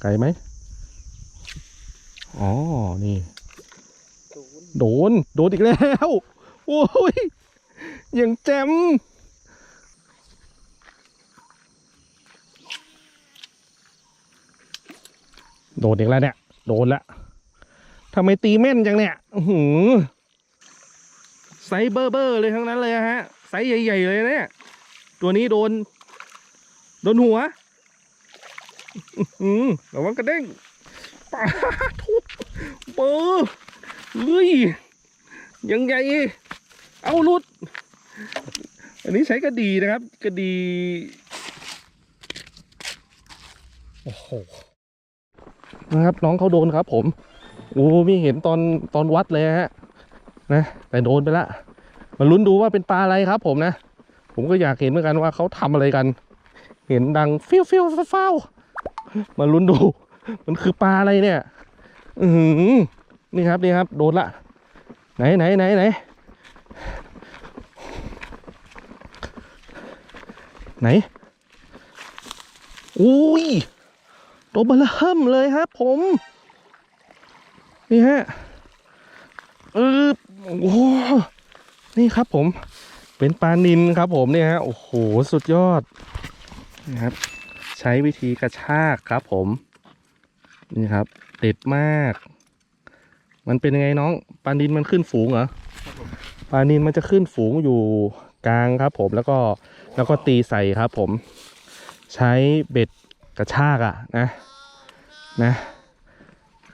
ไกลไหมอ๋อ นี่ศูนย์โดน โดนอีกแล้ว โอ้ยอย่างแจมโดนอีกแล้วเนี่ย โดนละทำไมตีแม่นจังเนี่ยอื้อหือไซส์เบอร์เบอร์เลยทั้งนั้นเลยอะฮะ ไซส์ใหญ่ ๆ เลยนะเนี่ย ตัวนี้โดน โดนหัวอื้อหือ ระวังกระเด้งปาทุบเบอร์เฮ้ยยังไงเอาลุด อันนี้ใช้กระดีนะครับ กระดี โอ้โห นะครับ น้องเขาโดนครับ ผม โอ้ไม่เห็นตอนตอนวัดเลยฮะ นะ แต่โดนไปละ มาลุ้นดูว่าเป็นปลาอะไรครับ ผมนะ ผมก็อยากเห็นเหมือนกันว่าเขาทำอะไรกัน เห็นดังฟิวฟิวฟ้าว มาลุ้นดู มันคือปลาอะไรเนี่ย อือหือนี่ครับนี่ครับ โดนละ ไหนไหนไหนไหนไหนอุ้ยตัวเบลเริ่มเลยครับผม นี่ฮะเออโอ้นี่ครับผม เป็นปลานินครับผมเนี่ยฮะ โอ้โห สุดยอดนะครับ ใช้วิธีกระชากครับ ผม นี่ครับเด็ดมาก มันเป็นยังไงน้องปลานินมันขึ้นฝูงเหรอปลานินมันจะขึ้นฝูงอยู่กลางครับ ผมแล้วก็แล้วก็ตีใส่ครับ ผม ใช้เบ็ดกระชากอะนะนะ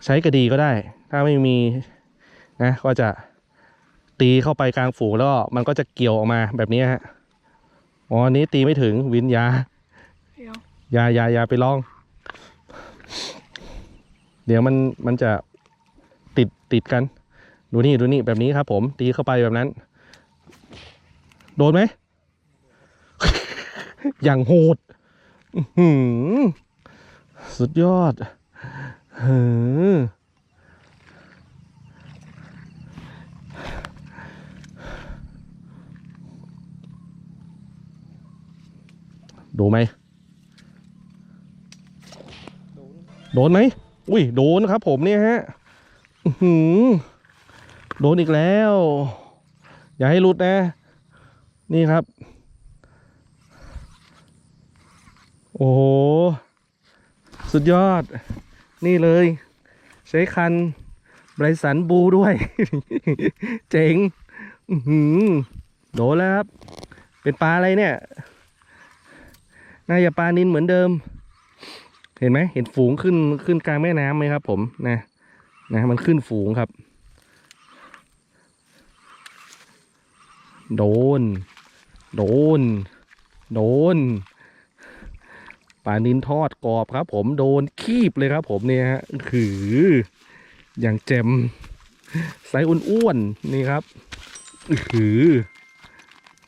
ใช้กระดีก็ได้ ถ้าไม่มีนะ ก็จะตีเข้าไปกลางฝูงแล้วมันก็จะเกี่ยวออกมาแบบนี้ฮะอ๋ออันนี้ตีไม่ถึงวินยา อย่าอย่าอย่าไปลอง เดี๋ยวมันมันจะติดติดกัน ดูนี่ดูนี่แบบนี้ครับ ผม ตีเข้าไปแบบนั้น โดนไหม อย่างโหดหือสุดยอดเฮ้อดูไหม โดน โดนไหมอุ้ยโดนครับ ผมเนี่ยฮะอือหือโดนอีกแล้ว อย่าให้หลุดนะ นี่ครับ โอ้โห สุดยอด นี่เลย ใช้คันไบรสันบูด้วย เจ๋งอือหือโดนแล้วครับ เป็นปลาอะไรเนี่ย น่าจะปลานินเหมือนเดิม เห็นไหมเห็นฝูงขึ้นขึ้นกลางแม่น้ำไหมครับ ผมนะนะมันขึ้นฝูงครับ โดน โดน โดนปลานินทอดกรอบครับ ผมโดนคีบเลยครับผมเนี่ยฮะคืออย่างเจมไซส์อ้วนๆนี่ครับคือ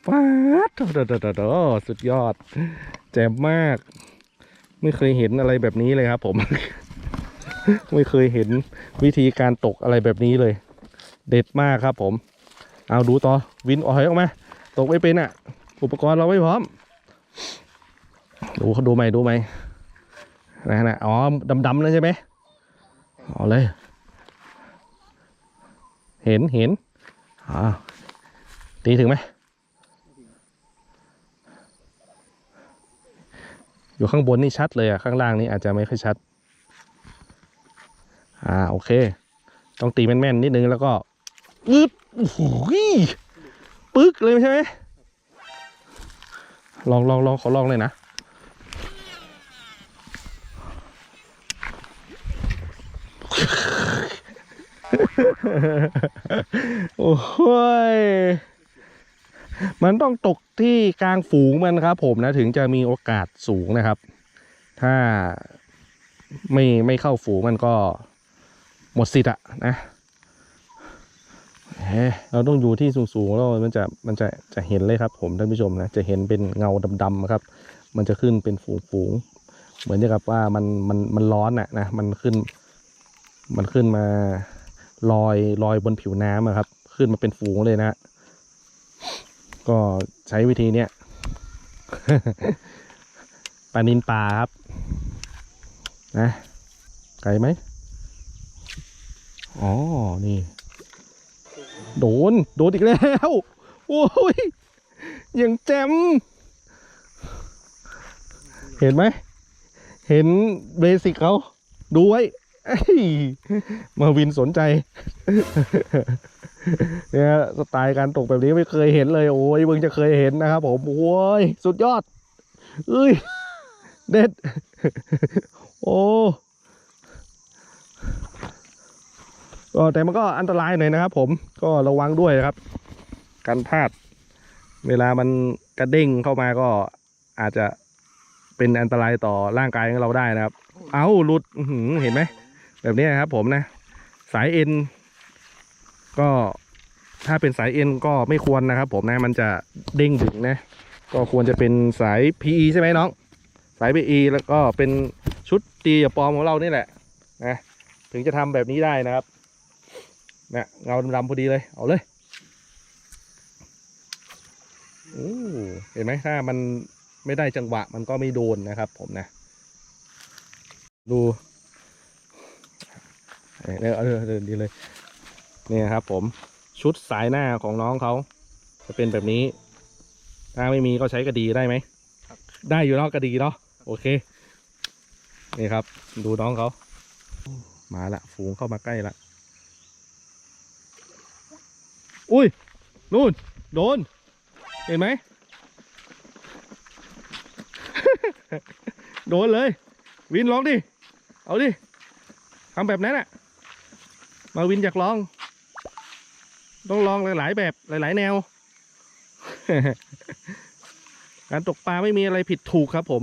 ป๊าดโดดโดสุดยอด แจ่มมาก ไม่เคยเห็นอะไรแบบนี้เลยครับ ผม ไม่เคยเห็นวิธีการตกอะไรแบบนี้เลย เด็ดมากครับ ผม เอาดูต่อวินออยออกมา ตกไม่เป็นอะ อุปกรณ์เราไม่พร้อม ดูเขาดูไหมดูไหมนะนะอ๋อดำๆนั่นใช่ไหมเอาเลย เห็นเห็นอ่าตีถึงไหม อยู่ข้างบนนี่ชัดเลยอะข้างล่างนี่อาจจะไม่ค่อยชัด อ่าโอเค ต้องตีแม่นๆนิดนึงแล้วก็อึดโอ้โหปึ๊กเลยใช่ไหมลองลองลองขอลองเลยนะโอ้ย มันต้องตกที่กลางฝูงมันครับ ผมนะถึงจะมีโอกาสสูงนะครับ ถ้าไม่ไม่เข้าฝูงมันก็หมดสิทธิ์อะนะเราต้องอยู่ที่สูงๆแล้วมันจะมันจะจะเห็นเลยครับ ผมท่านผู้ชมนะจะเห็นเป็นเงาดำๆครับ มันจะขึ้นเป็นฝูงๆเหมือนกับว่ามันมันมันร้อนอะนะมันขึ้น มันขึ้นมาลอยลอยบนผิวน้ำครับ ขึ้นมาเป็นฝูงเลยนะ ก็ใช้วิธีเนี้ยปลานินปลาครับ นะไกลไหมอ๋อ นี่ โดน โดนอีกแล้ว โอ้ยอย่างแจ่มเห็นไหม เห็นเบสิกเขา ดูไว้ มาวินสนใจ เนี่ยสไตล์การตกแบบนี้ไม่เคยเห็นเลย โอ้ยเพิ่งจะเคยเห็นนะครับผมโอ้ยสุดยอดเอ้ยเด็ด โอ้แต่มันก็อันตรายหน่อยนะครับ ผมก็ระวังด้วยนะครับ การพลาด เวลามันกระเด้งเข้ามาก็อาจจะเป็นอันตรายต่อร่างกายของเราได้นะครับ เอาหลุดเห็นไหมแบบนี้ครับผมนะ สายเอ็น ก็ถ้าเป็นสายเอ็นก็ไม่ควรนะครับ ผมนะมันจะเด้งดึงนะ ก็ควรจะเป็นสาย PE ใช่ไหมน้อง สาย PE แล้วก็เป็นชุดตีกับปลอมของเรานี่แหละนะถึงจะทำแบบนี้ได้นะครับนะเงาดำๆพอดีเลย เอาเลยโอ้เห็นไหมถ้ามันไม่ได้จังหวะมันก็ไม่โดนนะครับ ผมนะ ดูเออเออเออดีเลย นี่ยครับผมชุดสายหน้าของน้องเขาจะเป็นแบบนี้ ถ้าไม่มีก็ใช้กระดีได้ไหมได้อยู่เนาะกระดีเนาะโอเค นี่ครับ ดูน้องเขามาละฝูงเข้ามาใกล้ละอุ้ยนู่นโดน เห็นไหมโดนเลย วินลองดิ เอาดิทำแบบนั้นอะมาวินอยากลอง ต้องลองหลาย ๆ แบบหลาย ๆ แนว การตกปลาไม่มีอะไรผิดถูกครับผม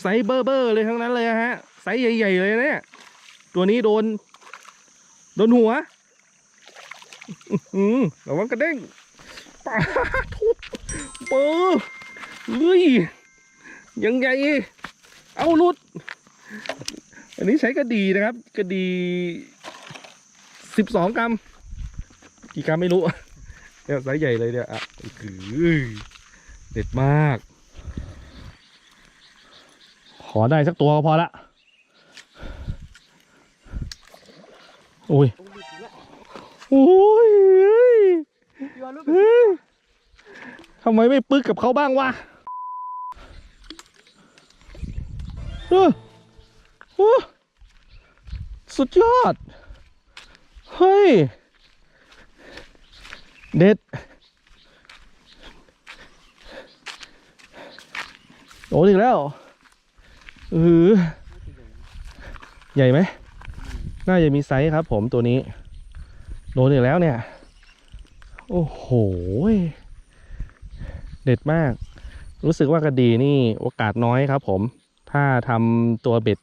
ไซเบอร์เบอร์เลยทั้งนั้นเลยฮะ ไซส์ใหญ่ ๆ เลยเนี่ย ตัวนี้โดน โดนหัวอืมระวังกระเด้งปาทุบเบอร์เฮ้ยยังไงเอาลุด อันนี้ใช้กระดีนะครับ กระดีสิบสองกรัม กี่กรัมไม่รู้เนี่ยไซส์ใหญ่เลยเนี่ยอะคือเด็ดมาก ขอได้สักตัวก็พอละโอ้ยโอ้ยเฮ้ยทำไมไม่ปึกกับเขาบ้างวะเออ สุดยอด เฮ้ย เด็ด โดนอีกแล้วเออใหญ่ไหม น่าจะมีไซส์ครับผมตัวนี้ โดนอีกแล้วเนี่ย โอ้โห เด็ดมาก รู้สึกว่ากระดีนี่โอกาสน้อยครับผม ถ้าทำตัวเบ็ด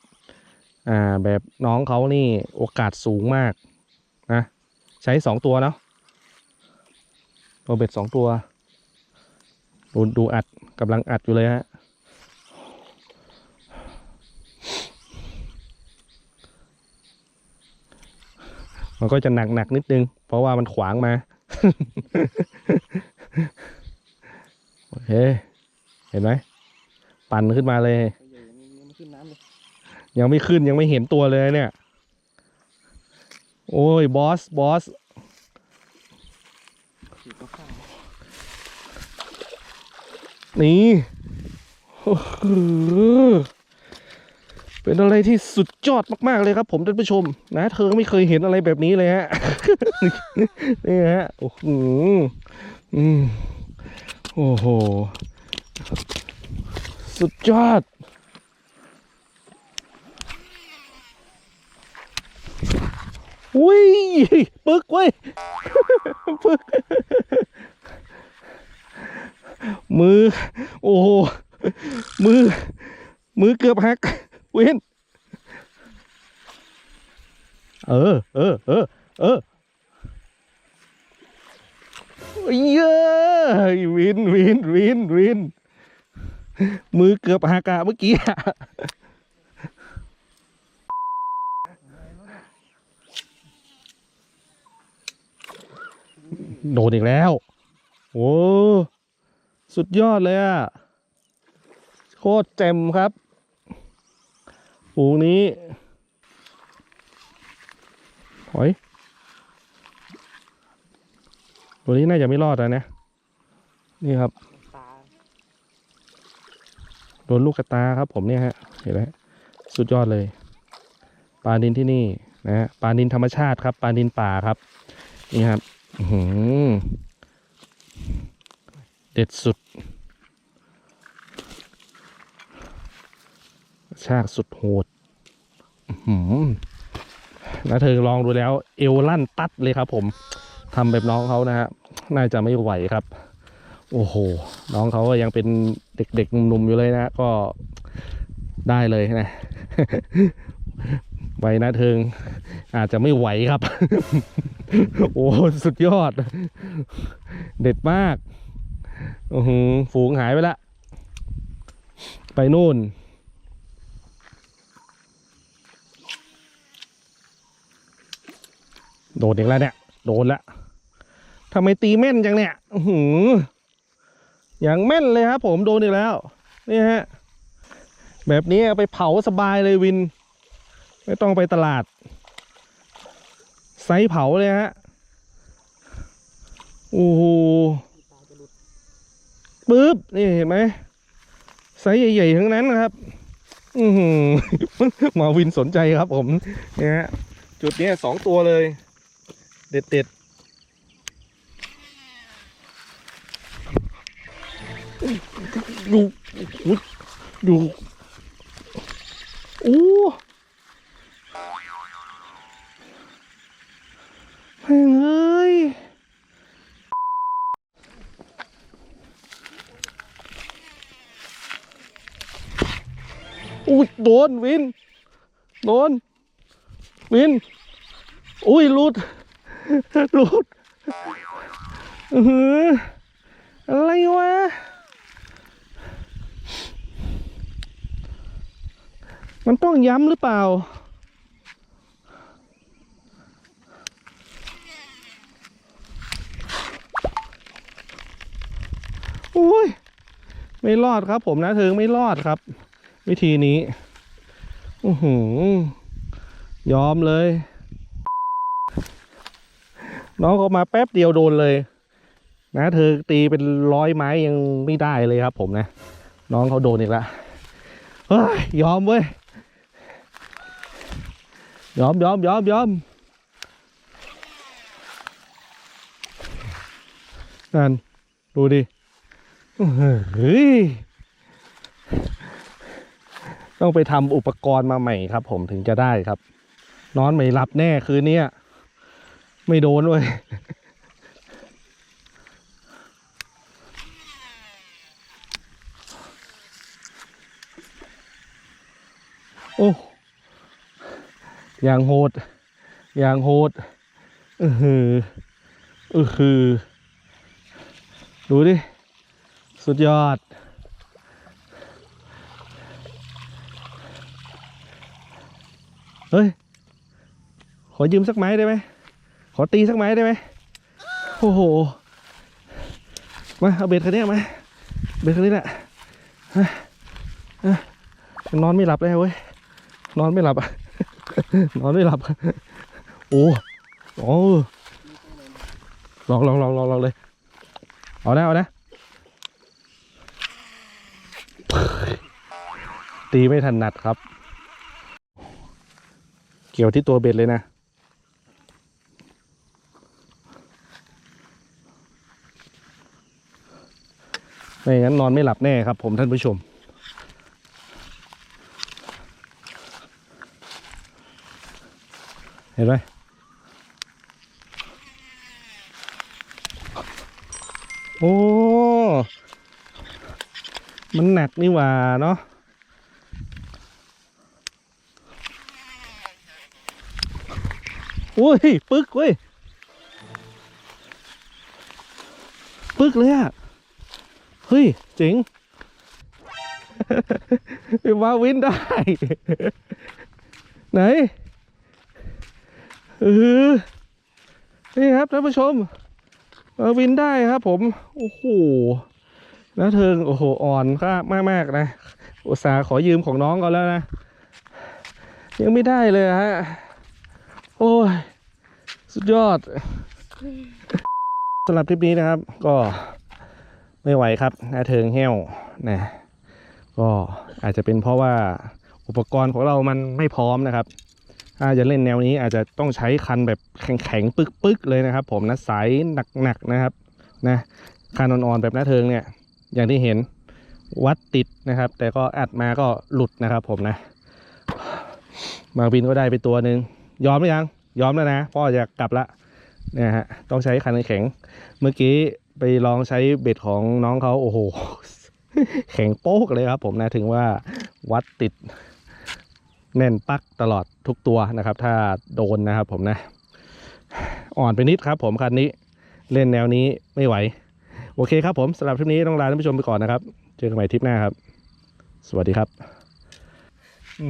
อ่าแบบน้องเขานี่โอกาสสูงมากนะใช้สองตัวเนาะตัวเบ็ดสองตัวดูดูอัดกำลังอัดอยู่เลยฮะมันก็จะหนักหนักนิดนึง เพราะว่ามันขวางมา โอเค เห็นไหม ปั่นขึ้นมาเลยขึ้นน้ำเลย ยังไม่ขึ้นยังไม่เห็นตัวเลยเนี่ย โอ้ย บอส บอส นี่โอ้โหเป็นอะไรที่สุดยอดมาก ๆ เลยครับผมท่านผู้ชม นะ เธอไม่เคยเห็นอะไรแบบนี้เลยฮะ นี่ฮะ โอ้โหอืมโอ้โห สุดยอด อุ้ยปึกเว้ยปึก มือ โอ้โห มือ มือเกือบหัก เว้น เออ เออ เออ เออเย้ยวินวินวินวิน มือเกือบหักอะเมื่อกี้อะ โดนอีกแล้ว โอ้สุดยอดเลยอะโคตรเจ็มครับฝูงนี้หอยตัวนี้น่าจะไม่รอดแล้วนะ นี่ครับโดนลูกกระตาครับผมเนี่ยฮะ เห็นไหมสุดยอดเลย ปลาดินที่นี่นะฮะปลาดินธรรมชาติครับ ปลาดินป่าครับ นี่ครับ เด็ดสุด ชากสุดโหดอื้อหือแล้วเธอลองดูแล้ว เอวลั่นตัดเลยครับผมทำแบบน้องเขานะฮะ น่าจะไม่ไหวครับ โอ้โห น้องเขาก็ยังเป็นเด็กๆหนุ่มๆอยู่เลยนะ ก็ได้เลยนะ ไวนะเทิง อาจจะไม่ไหวครับ โอ้สุดยอด เด็ดมากอือหือฝูงหายไปละ ไปนู่น โดนอีกแล้วเนี่ย โดนละทำไมตีแม่นจังเนี่ยหืออย่างแม่นเลยครับผมโดนอีกแล้ว นี่ฮะ แบบนี้ไปเผาสบายเลยวิน ไม่ต้องไปตลาด ไซเผาเลยฮะ โอ้โหปึ๊บ นี่เห็นไหมไซใหญ่ๆ ทั้งนั้นนะครับ อือหือมาวินสนใจครับผมเนี่ยฮะ จุดนี้สองตัวเลย เด็ดเด็ดๆดูดูโอ้ แม่งเอ้ยอุ้ยโดนวิน โดน วิน อุ้ยลุดลุดอือออะไรวะมันต้องย้ำหรือเปล่า อ้ยไม่รอดครับ ผมนะเธอไม่รอดครับ วิธีนี้อือหือยอมเลย น้องเขามาแป๊บเดียวโดนเลย นะเธอตีเป็นร้อยไม้ยังไม่ได้เลยครับ ผมนะ น้องเขาโดนอีกแล้วเฮ้ยยอมเว้ยยอมยอมยอมยอมนั่นดูดิ เฮ้ยต้องไปทำอุปกรณ์มาใหม่ครับ ผมถึงจะได้ครับ นอนไม่หลับแน่คืนนี้ไม่โดนเว้ยโอ้อย่างโหด อย่างโหดอือหืออือคือดูดิ สุดยอด เฮ้ย ขอยืมสักไม้ได้ไหม ขอตีสักไม้ได้ไหม โอ้โห มาเอาเบ็ดคันนี้มา เบ็ดคันนี้แหละนอนไม่หลับเลยเว้ย นอนไม่หลับอะนอนไม่หลับ โอ้โอ้ลองลองลองลองลองเลย เอานะเอานะ ตีไม่ทันนัดครับ เกี่ยวที่ตัวเบ็ดเลยนะ ไม่งั้นนอนไม่หลับแน่ครับผมท่านผู้ชม เห็นไหมโอ้ มันหนักนี่หว่าเนาะ อ้ย ปึกเว้ย ปึกเลยอะเฮ้ย เจ๋งมาวินได้ ไหนเออนี่ครับท่านผู้ชมมาวินได้ครับผม โอ้โหแล้วเธอโอ้โห อ่อนก็มากมากนะ อุตส่าห์ขอยืมของน้องเขาแล้วนะ ยังไม่ได้เลยฮะ โอ้ย สุดยอดสำหรับคลิปนี้นะครับ ก็ไม่ไหวครับนาเทิงแห้วนะก็อาจจะเป็นเพราะว่าอุปกรณ์ของเรามันไม่พร้อมนะครับถ้าจะเล่นแนวนี้อาจจะต้องใช้คันแบบแข็งๆปึกๆเลยนะครับ ผมนะสายหนักๆนะครับนะคันอ่อนๆแบบน้าเทิงเนี่ย อย่างที่เห็นวัดติดนะครับ แต่ก็อัดมาก็หลุดนะครับ ผมนะบางบินก็ได้ไปตัวหนึ่ง ยอมหรือยัง ยอมแล้วนะ พ่อจะกลับละเนี่ยฮะ ต้องใช้คันแข็ง เมื่อกี้ไปลองใช้เบ็ดของน้องเขาโอ้โห แข็งโป๊กเลยครับผมนะถึงว่าวัดติดแน่นปักตลอดทุกตัวนะครับ ถ้าโดนนะครับผมนะ อ่อนไปนิดครับผมคันนี้เล่นแนวนี้ไม่ไหว โอเคครับผมสำหรับคลิปนี้ต้องลาท่านผู้ชมไปก่อนนะครับ เจอกันใหม่ทริปหน้าครับ สวัสดีครับ อื